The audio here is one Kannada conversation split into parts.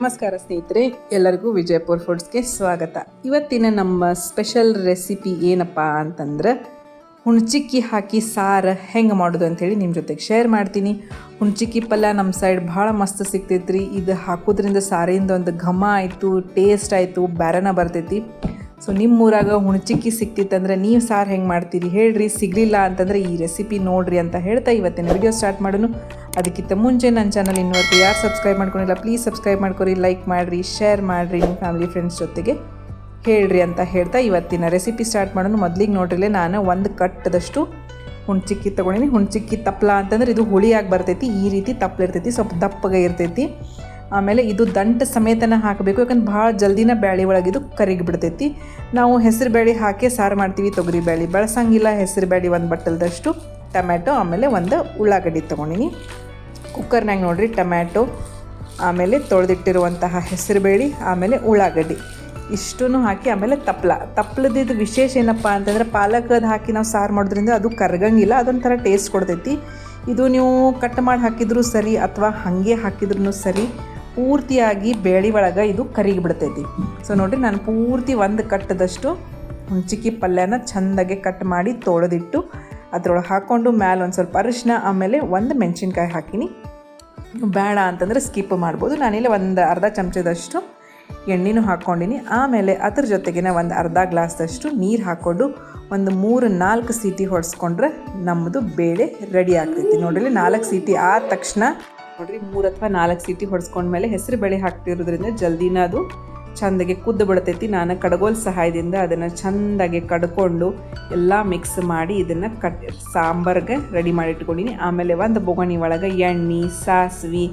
ನಮಸ್ಕಾರ ಸ್ನೇಹಿತರೆ, ಎಲ್ಲರಿಗೂ ವಿಜಯಪುರ್ ಫುಡ್ಸ್ಗೆ ಸ್ವಾಗತ. ಇವತ್ತಿನ ನಮ್ಮ ಸ್ಪೆಷಲ್ ರೆಸಿಪಿ ಏನಪ್ಪ ಅಂತಂದ್ರೆ ಹುಣ್ಚಿಕ್ಕಿ ಹಾಕಿ ಸಾರು ಹೆಂಗೆ ಮಾಡೋದು ಅಂಥೇಳಿ ನಿಮ್ಮ ಜೊತೆಗೆ ಶೇರ್ ಮಾಡ್ತೀನಿ. ಹುಣ್ಚಿಕ್ಕಿ ಪಲ್ಯ ನಮ್ಮ ಸೈಡ್ ಭಾಳ ಮಸ್ತ್ ಸಿಗ್ತೈತ್ರಿ. ಇದು ಹಾಕೋದ್ರಿಂದ ಸಾರಿಂದ ಒಂದು ಘಮ ಆಯಿತು, ಟೇಸ್ಟ್ ಆಯಿತು, ಬ್ಯಾರನ ಬರ್ತೈತಿ. ಸೊ ನಿಮ್ಮ ಊರಾಗ ಹುಣ್ಚಿಕ್ಕಿ ಸಿಕ್ತಿತ್ತಂದ್ರೆ ನೀವು ಸಾರು ಹೆಂಗೆ ಮಾಡ್ತೀರಿ? ಹೇಳ್ರಿ, ಸಿಗಲಿಲ್ಲ ಅಂತಂದ್ರೆ ಈ ರೆಸಿಪಿ ನೋಡ್ರಿ ಅಂತ ಹೇಳ್ತಾ ಇವತ್ತಿನ ವಿಡಿಯೋ ಸ್ಟಾರ್ಟ್ ಮಾಡೋನು ಅದಕ್ಕಿಂತ ಮುಂಚೆ ನನ್ನ ಚಾನಲ್ ಇನ್ನೊಂದು ಯಾರು ಸಬ್ಸ್ಕ್ರೈಬ್ ಮಾಡ್ಕೊಂಡಿಲ್ಲ ಪ್ಲೀಸ್ ಸಬ್ಸ್ಕ್ರೈಬ್ ಮಾಡ್ಕೊರಿ ಲೈಕ್ ಮಾಡಿರಿ ಶೇರ್ ಮಾಡಿರಿ ನಿಮ್ಮ ಫ್ಯಾಮಿಲಿ ಫ್ರೆಂಡ್ಸ್ ಜೊತೆಗೆ. ಹೇಳ್ರಿ ಅಂತ ಹೇಳ್ತಾ ಇವತ್ತಿನ ರೆಸಿಪಿ ಸ್ಟಾರ್ಟ್ ಮಾಡೋನು ಮೊದಲಿಗೆ ನೋಡ್ರಿಲ್ಲೇ ನಾನು ಒಂದು ಕಟ್ಟದಷ್ಟು ಹುಣ್ಚಿಕ್ಕಿ ತೊಗೊಂಡಿನಿ. ಹುಣ್ಚಿಕ್ಕಿ ತಪ್ಪಲ ಅಂತಂದ್ರೆ ಇದು ಹುಳಿಯಾಗಿ ಬರ್ತೈತಿ, ಈ ರೀತಿ ತಪ್ಪಲ ಇರ್ತೈತಿ ಸ್ವಲ್ಪ ದಪ್ಪಗೆ ಇರ್ತೈತಿ. ಆಮೇಲೆ ಇದು ದಂಟ ಸಮೇತನ ಹಾಕಬೇಕು, ಯಾಕಂದ್ರೆ ಭಾಳ ಜಲ್ದಿನ ಬ್ಯಾಳಿ ಒಳಗೆ ಇದು ಕರಿಗಿ ಬಿಡ್ತೈತಿ. ನಾವು ಹೆಸರು ಬೇಳೆ ಹಾಕಿ ಸಾರು ಮಾಡ್ತೀವಿ, ತೊಗರಿ ಬೇಳೆ ಬಳಸಂಗಿಲ್ಲ ಹೆಸರು ಬೇಳೆ ಒಂದು ಬಟ್ಟಲ್ದಷ್ಟು. ಟೊಮ್ಯಾಟೊ, ಆಮೇಲೆ ಒಂದು ಉಳ್ಳಾಗಡ್ಡಿ ತೊಗೊಂಡಿನಿ. ಕುಕ್ಕರ್ನಾಗ ನೋಡಿರಿ, ಟೊಮ್ಯಾಟೊ, ಆಮೇಲೆ ತೊಳೆದಿಟ್ಟಿರುವಂತಹ ಹೆಸರುಬೇಳೆ ಆಮೇಲೆ ಉಳ್ಳಾಗಡ್ಡಿ. ಇಷ್ಟೂ ಹಾಕಿ ಆಮೇಲೆ ತಪ್ಪಲ ತಪ್ಪಲದಿದ್ದು ವಿಶೇಷ ಏನಪ್ಪ ಅಂತಂದ್ರೆ, ಪಾಲಕದ ಹಾಕಿ ನಾವು ಸಾರು ಮಾಡೋದ್ರಿಂದ ಅದು ಕರಗಂಗಿಲ್ಲ, ಅದೊಂಥರ ಟೇಸ್ಟ್ ಕೊಡ್ತೈತಿ. ಇದು ನೀವು ಕಟ್ ಮಾಡಿ ಹಾಕಿದ್ರೂ ಸರಿ, ಅಥವಾ ಹಾಗೆ ಹಾಕಿದ್ರೂ ಸರಿ ಪೂರ್ತಿಯಾಗಿ ಬೇಳಿ ಒಳಗೆ ಇದು ಕರಿಗಿ ಬಿಡ್ತೈತಿ. ಸೊ ನೋಡಿರಿ ನಾನು ಪೂರ್ತಿ ಒಂದು ಕಟ್ಟದಷ್ಟು ಹುಣ್ಚಿಕ್ಕಿ ಪಲ್ಯನ ಚೆಂದಾಗೆ ಕಟ್ ಮಾಡಿ ತೊಳೆದಿಟ್ಟು ಅದ್ರೊಳಗೆ ಹಾಕ್ಕೊಂಡು ಮ್ಯಾಲೆ ಒಂದು ಸ್ವಲ್ಪ ಅರಿಶಿನ ಆಮೇಲೆ ಒಂದು ಮೆಣಸಿನ್ಕಾಯಿ ಹಾಕಿನಿ. ಬೇಡ ಅಂತಂದರೆ ಸ್ಕಿಪ್ ಮಾಡ್ಬೋದು. ನಾನಿಲ್ಲಿ ಒಂದು ಅರ್ಧ ಚಮಚದಷ್ಟು ಎಣ್ಣೆನೂ ಹಾಕ್ಕೊಂಡಿನಿ ಆಮೇಲೆ ಅದ್ರ ಜೊತೆಗಿನ ಒಂದು ಅರ್ಧ ಗ್ಲಾಸ್ದಷ್ಟು ನೀರು ಹಾಕ್ಕೊಂಡು ಒಂದು ಮೂರು ನಾಲ್ಕು ಸೀಟಿ ಹೊಡೆಸ್ಕೊಂಡ್ರೆ ನಮ್ಮದು ಬೇಳೆ ರೆಡಿ ಆಗ್ತೈತಿ. ನೋಡಿರಿ ನಾಲ್ಕು ಸೀಟಿ ಆದ ತಕ್ಷಣ ನೋಡ್ರಿ ಮೂರು ಅಥವಾ ನಾಲ್ಕು ಸೀಟಿ ಹೊಡೆಸ್ಕೊಂಡ್ಮೇಲೆ ಹೆಸರು ಬೇಳೆ ಹಾಕ್ತಿರೋದ್ರಿಂದ ಜಲ್ದಿನ ಅದು ಚಂದಗೆ ಕುದ್ದು ಬಿಡ್ತೈತಿ. ನಾನು ಕಡಗೋಲ್ ಸಹಾಯದಿಂದ ಅದನ್ನು ಚೆಂದಾಗಿ ಕಡ್ಕೊಂಡು ಎಲ್ಲ ಮಿಕ್ಸ್ ಮಾಡಿ ಇದನ್ನು ಕಟ್, ಸಾಂಬಾರ್ಗೆ ರೆಡಿ ಮಾಡಿ ಇಟ್ಕೊಂಡಿನಿ. ಆಮೇಲೆ ಒಂದು ಬೊಗಣಿ ಒಳಗೆ ಎಣ್ಣೆ, ಸಾಸಿವೆ,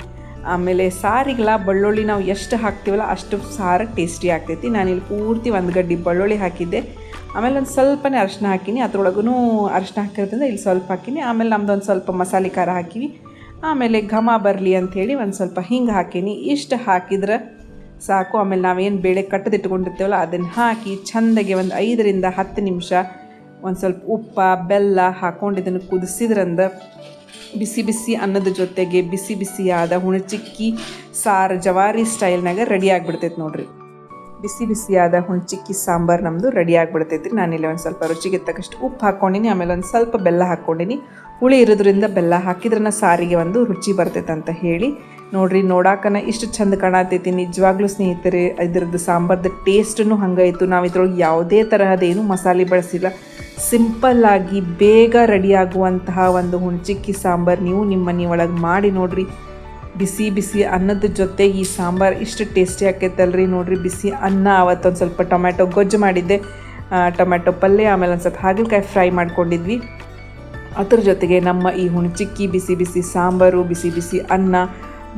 ಆಮೇಲೆ ಸಾರಿಗೆಲ್ಲ ಬೆಳ್ಳುಳ್ಳಿ ನಾವು ಎಷ್ಟು ಹಾಕ್ತೀವಲ್ಲ ಅಷ್ಟು ಸಾರು ಟೇಸ್ಟಿ ಆಗ್ತೈತಿ. ನಾನು ಇಲ್ಲಿ ಪೂರ್ತಿ ಒಂದು ಗಡ್ಡಿ ಬೆಳ್ಳುಳ್ಳಿ ಹಾಕಿದ್ದೆ. ಆಮೇಲೆ ಒಂದು ಸ್ವಲ್ಪನೇ ಅರಶಿನ ಹಾಕಿನಿ. ಅದ್ರೊಳಗೂ ಅರಶಿನ ಹಾಕಿರೋದ್ರಿಂದ ಇಲ್ಲಿ ಸ್ವಲ್ಪ ಹಾಕಿನಿ. ಆಮೇಲೆ ನಮ್ದು ಒಂದು ಸ್ವಲ್ಪ ಮಸಾಲೆ ಖಾರ ಹಾಕಿವಿ. ಆಮೇಲೆ ಘಮ ಬರಲಿ ಅಂಥೇಳಿ ಒಂದು ಸ್ವಲ್ಪ ಹಿಂಗೆ ಹಾಕೀನಿ. ಇಷ್ಟು ಹಾಕಿದ್ರೆ ಸಾಕು. ಆಮೇಲೆ ನಾವೇನು ಬೇಳೆ ಕಟ್ಟದಿಟ್ಕೊಂಡಿರ್ತೇವಲ್ಲ ಅದನ್ನು ಹಾಕಿ ಚೆಂದಾಗಿ ಒಂದು ಐದರಿಂದ ಹತ್ತು ನಿಮಿಷ ಒಂದು ಸ್ವಲ್ಪ ಉಪ್ಪ, ಬೆಲ್ಲ ಹಾಕ್ಕೊಂಡು ಇದನ್ನು ಕುದಿಸಿದ್ರಂದ ಬಿಸಿ ಬಿಸಿ ಅನ್ನದ ಜೊತೆಗೆ ಬಿಸಿ ಬಿಸಿಯಾದ ಹುಣಚಿಕ್ಕಿ ಸಾರು ಜವಾರಿ ಸ್ಟೈಲ್ನಾಗ ರೆಡಿ ಆಗಿಬಿಡ್ತೈತೆ ನೋಡ್ರಿ. ಬಿಸಿ ಬಿಸಿಯಾದ ಹುಣಚಿಕ್ಕಿ ಸಾಂಬಾರು ನಮ್ಮದು ರೆಡಿ ಆಗಿಬಿಡ್ತೈತಿ ನಾನಿಲ್ಲಿ ಒಂದು ಸ್ವಲ್ಪ ರುಚಿಗೆ ತಕ್ಕಷ್ಟು ಉಪ್ಪು ಹಾಕ್ಕೊಂಡಿನಿ ಆಮೇಲೆ ಒಂದು ಸ್ವಲ್ಪ ಬೆಲ್ಲ ಹಾಕ್ಕೊಂಡಿನಿ ಹುಳಿ ಇರೋದ್ರಿಂದ ಬೆಲ್ಲ ಹಾಕಿದ್ರನ್ನ ಸಾರಿಗೆ ಒಂದು ರುಚಿ ಬರ್ತೈತೆ ಅಂತ ಹೇಳಿ. ನೋಡ್ರಿ, ನೋಡಾಕನ ಇಷ್ಟು ಚಂದ ಕಾಣತೈತಿ. ನಿಜವಾಗ್ಲೂ ಸ್ನೇಹಿತರೆ, ಇದ್ರದ್ದು ಸಾಂಬಾರ್ದು ಟೇಸ್ಟೂ ಹಂಗಾಯಿತು. ನಾವು ಇದ್ರೊಳಗೆ ಯಾವುದೇ ತರಹದೇನು ಮಸಾಲೆ ಬಳಸಿಲ್ಲ. ಸಿಂಪಲ್ಲಾಗಿ ಬೇಗ ರೆಡಿಯಾಗುವಂತಹ ಒಂದು ಹುಣ್ಚಿಕ್ಕಿ ಸಾಂಬಾರು ನೀವು ನಿಮ್ಮ ಮನೆ ಒಳಗೆ ಮಾಡಿ ನೋಡ್ರಿ. ಬಿಸಿ ಬಿಸಿ ಅನ್ನದ ಜೊತೆ ಈ ಸಾಂಬಾರು ಇಷ್ಟು ಟೇಸ್ಟಿ ಆಕೈತಲ್ರಿ. ನೋಡ್ರಿ, ಬಿಸಿ ಅನ್ನ ಅವತ್ತೊಂದು ಸ್ವಲ್ಪ ಟೊಮ್ಯಾಟೊ ಗೊಜ್ಜು ಮಾಡಿದ್ದೆ. ಟೊಮ್ಯಾಟೊ ಪಲ್ಯ, ಆಮೇಲೆ ಒಂದು ಸ್ವಲ್ಪ ಹಾಗಲಕಾಯಿ ಫ್ರೈ ಮಾಡ್ಕೊಂಡಿದ್ವಿ. ಅದ್ರ ಜೊತೆಗೆ ನಮ್ಮ ಈ ಹುಣಚಿಕ್ಕಿ ಬಿಸಿ ಬಿಸಿ ಸಾಂಬಾರು, ಬಿಸಿ ಬಿಸಿ ಅನ್ನ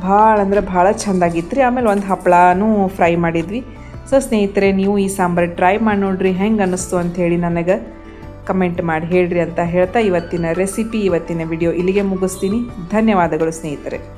ಭಾಳ ಅಂದ್ರೆ ಭಾಳ ಚೆಂದಾಗಿತ್ತು ರೀ ಆಮೇಲೆ ಒಂದು ಹಪ್ಪಳನೂ ಫ್ರೈ ಮಾಡಿದ್ವಿ. ಸೊ ಸ್ನೇಹಿತರೆ, ನೀವು ಈ ಸಾಂಬಾರು ಟ್ರೈ ಮಾಡಿ ನೋಡ್ರಿ, ಹೆಂಗೆ ಅನ್ನಿಸ್ತು ಅಂಥೇಳಿ ನನಗೆ ಕಮೆಂಟ್ ಮಾಡಿ ಹೇಳ್ರಿ ಅಂತ ಹೇಳ್ತಾ ಇವತ್ತಿನ ರೆಸಿಪಿ, ಇವತ್ತಿನ ವಿಡಿಯೋ ಇಲ್ಲಿಗೆ ಮುಗಿಸ್ತೀನಿ. ಧನ್ಯವಾದಗಳು ಸ್ನೇಹಿತರೆ.